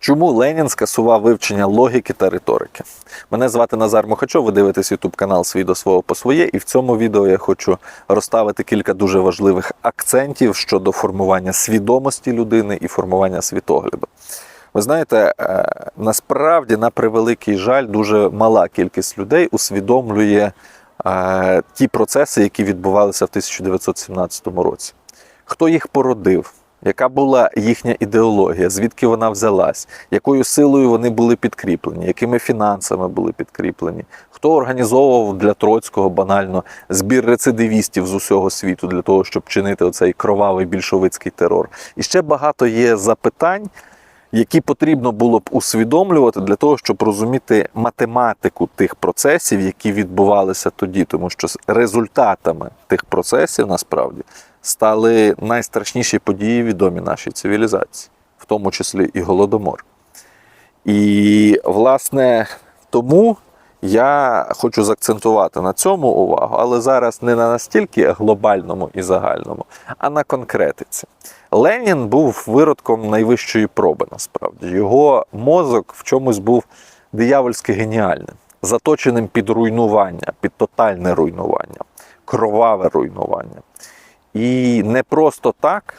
Чому Ленін скасував вивчення логіки та риторики? Мене звати Назар Мухачов, ви дивитесь YouTube канал Свій до свого по своє, і в цьому відео я хочу розставити кілька дуже важливих акцентів щодо формування свідомості людини і формування світогляду. Ви знаєте, е, насправді, на превеликий жаль, дуже мала кількість людей усвідомлює е, ті процеси, які відбувалися в 1917 році. Хто їх породив? Яка була їхня ідеологія, звідки вона взялась, якою силою вони були підкріплені, якими фінансами були підкріплені, хто організовував для Троцького банально збір рецидивістів з усього світу для того, щоб чинити оцей кровавий більшовицький терор. І ще багато є запитань, які потрібно було б усвідомлювати для того, щоб розуміти математику тих процесів, які відбувалися тоді, тому що результатами тих процесів насправді стали найстрашніші події відомі нашій цивілізації, в тому числі і голодомор. І, власне, тому я хочу заакцентувати на цьому увагу, але зараз не на настільки глобальному і загальному, а на конкретиці. Ленін був виродком найвищої проби, насправді. Його мозок в чомусь був диявольськи геніальним, заточеним під руйнування, під тотальне руйнування, кроваве руйнування. І не просто так.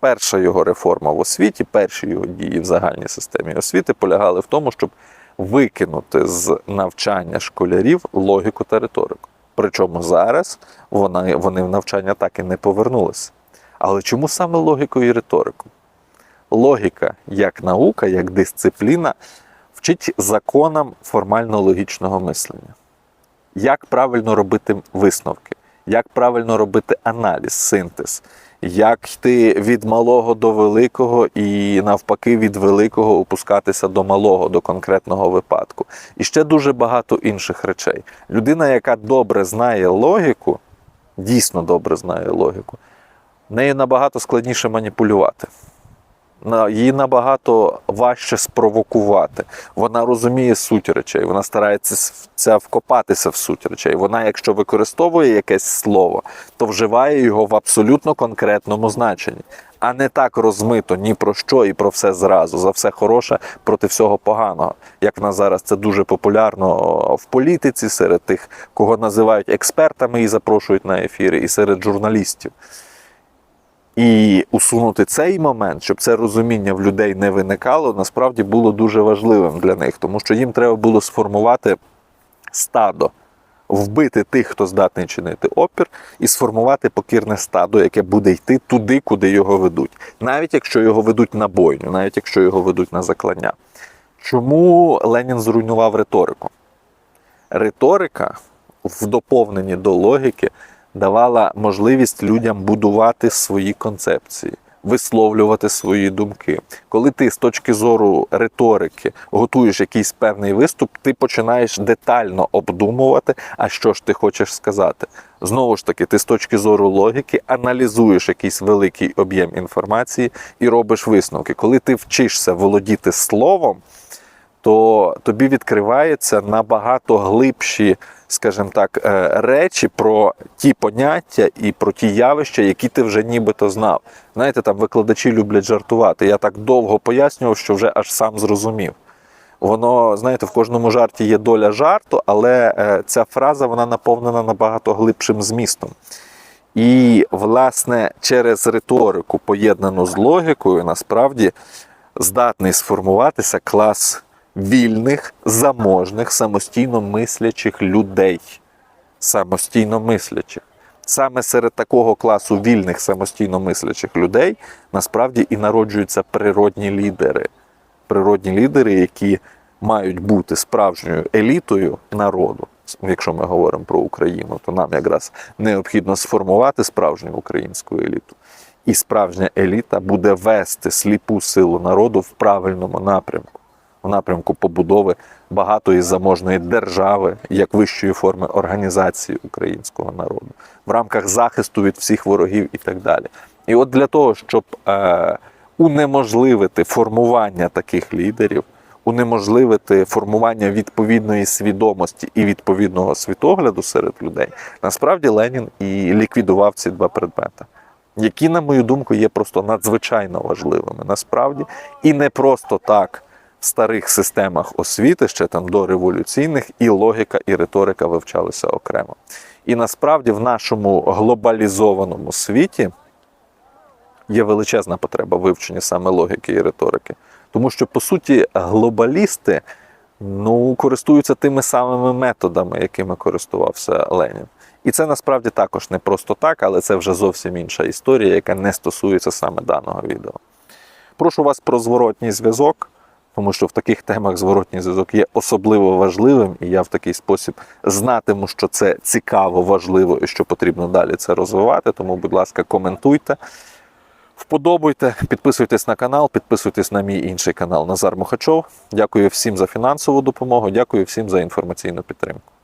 Перша його реформа в освіті, перші його дії в загальній системі освіти полягали в тому, щоб викинути з навчання школярів логіку та риторику. Причому зараз вона, вони в навчання так і не повернулися. Але чому саме логіку і риторику? Логіка як наука, як дисципліна вчить законам формально-логічного мислення. Як правильно робити висновки, як правильно робити аналіз, синтез, як йти від малого до великого і навпаки від великого опускатися до малого, до конкретного випадку. І ще дуже багато інших речей. Людина, яка добре знає логіку, дійсно добре знає логіку, нею набагато складніше маніпулювати. Її набагато важче спровокувати. Вона розуміє суть речей, вона старається ця вкопатися в суть речей. Вона, якщо використовує якесь слово, то вживає його в абсолютно конкретному значенні, а не так розмито ні про що і про все зразу, за все хороше проти всього поганого. Як в нас зараз це дуже популярно в політиці, серед тих, кого називають експертами і запрошують на ефіри, і серед журналістів. І усунути цей момент, щоб це розуміння в людей не виникало, насправді було дуже важливим для них, тому що їм треба було сформувати стадо, вбити тих, хто здатний чинити опір, і сформувати покірне стадо, яке буде йти туди, куди його ведуть, навіть якщо його ведуть на бойню, навіть якщо його ведуть на заклання. Чому Ленін зруйнував риторику? Риторика в доповненні до логіки давала можливість людям будувати свої концепції, висловлювати свої думки. Коли ти з точки зору риторики готуєш якийсь певний виступ, ти починаєш детально обдумувати, а що ж ти хочеш сказати. Знову ж таки, ти з точки зору логіки аналізуєш якийсь великий об'єм інформації і робиш висновки. Коли ти вчишся володіти словом, то тобі відкриваються набагато глибші, скажімо так, е, речі про ті поняття і про ті явища, які ти вже нібито знав. Знаєте, там викладачі люблять жартувати. Я так довго пояснював, що вже аж сам зрозумів. Воно, знаєте, в кожному жарті є доля жарту, але е, ця фраза вона наповнена набагато глибшим змістом. І, власне, через риторику, поєднану з логікою, насправді здатний сформуватися клас вільних, заможних, самостійно мислячих людей. Самостійно мислячих. Саме серед такого класу вільних самостійно мислячих людей насправді і народжуються природні лідери. Природні лідери, які мають бути справжньою елітою народу. Якщо ми говоримо про Україну, то нам якраз необхідно сформувати справжню українську еліту. І справжня еліта буде вести сліпу силу народу в правильному напрямку, в напрямку побудови багатої заможної держави як вищої форми організації українського народу, в рамках захисту від всіх ворогів і так далі. І от для того, щоб е, унеможливити формування таких лідерів, унеможливити формування відповідної свідомості і відповідного світогляду серед людей, насправді Ленін і ліквідував ці два предмети які, на мою думку, є просто надзвичайно важливими насправді, і не просто так в старих системах освіти, ще там до революційних, і логіка, і риторика вивчалися окремо. І насправді в нашому глобалізованому світі є величезна потреба вивчення саме логіки і риторики. Тому що, по суті, глобалісти ну, користуються тими самими методами, якими користувався Ленін. І це насправді також не просто так, але це вже зовсім інша історія, яка не стосується саме даного відео. Прошу вас про зворотній зв'язок, тому що в таких темах зворотній зв'язок є особливо важливим, і я в такий спосіб знатиму, що це цікаво, важливо і що потрібно далі це розвивати. Тому, будь ласка, коментуйте. вподобуйте, підписуйтесь на канал, підписуйтесь на мій інший канал Назар Мухачов. Дякую всім за фінансову допомогу, дякую всім за інформаційну підтримку.